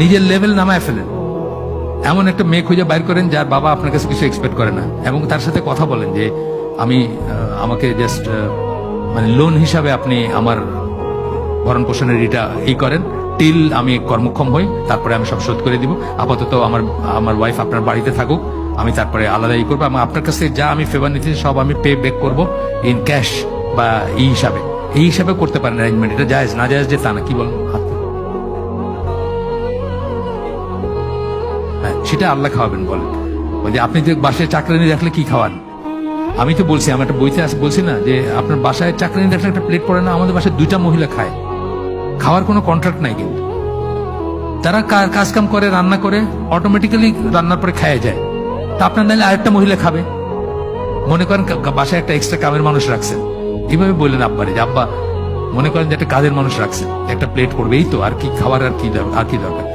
নিজের লেভেল নামায় ফেলেন। এমন একটা মেয়ে খুঁজে বাইর করেন যার বাবা আপনার কাছে কিছু এক্সপেক্ট করে না এবং তার সাথে কথা বলেন যে, আমি আমাকে জাস্ট মানে লোন হিসাবে আপনি আমার ভরণ পোষণের এটা ই করেন। টিল আমি কর্মক্ষম হই, তারপরে আমি সব শোধ করে দিব। আপাতত আমার আমার ওয়াইফ আপনার বাড়িতে থাকুক। আমি তারপরে আলাদা ই করব। এবং আপনার কাছে যা আমি ফেভার নিতেছি সব আমি পে ব্যাক করব ইন ক্যাশ বা এই হিসাবে। এই হিসাবে করতে পারেন অ্যারেঞ্জমেন্ট এটা জায়েজ, না জায়েজ যে তা না, কি বলেন? সেটা আল্লাহ খাওয়াবেন, বলেন। যে আপনি যে বাসায় চাকরানি রাখলে কি খাওয়ান? আমি তো বলছি, আমার একটা বইতে বলছি না, যে আপনার বাসায় চাকরানি রাখলে একটা প্লেট পড়ে না, আমাদের বাসায় দুইটা মহিলা খায়। খাওয়ার কোনো কন্ট্রাক্ট নাই কিন্তু। তারা কাজ কাম করে, রান্না করে অটোমেটিক্যালি রান্নার পরে খায় যায়। তা আপনার নাহলে আরেকটা মহিলা খাবে। মনে করেন বাসায় একটা এক্সট্রা কামের মানুষ রাখছেন। এইভাবে বললেন আব্বারে, যে আব্বা, মনে করেন যে একটা কাজের মানুষ রাখছেন। একটা প্লেট পড়বে এই তো, আর কি খাবার আর কি আর কি দরকার?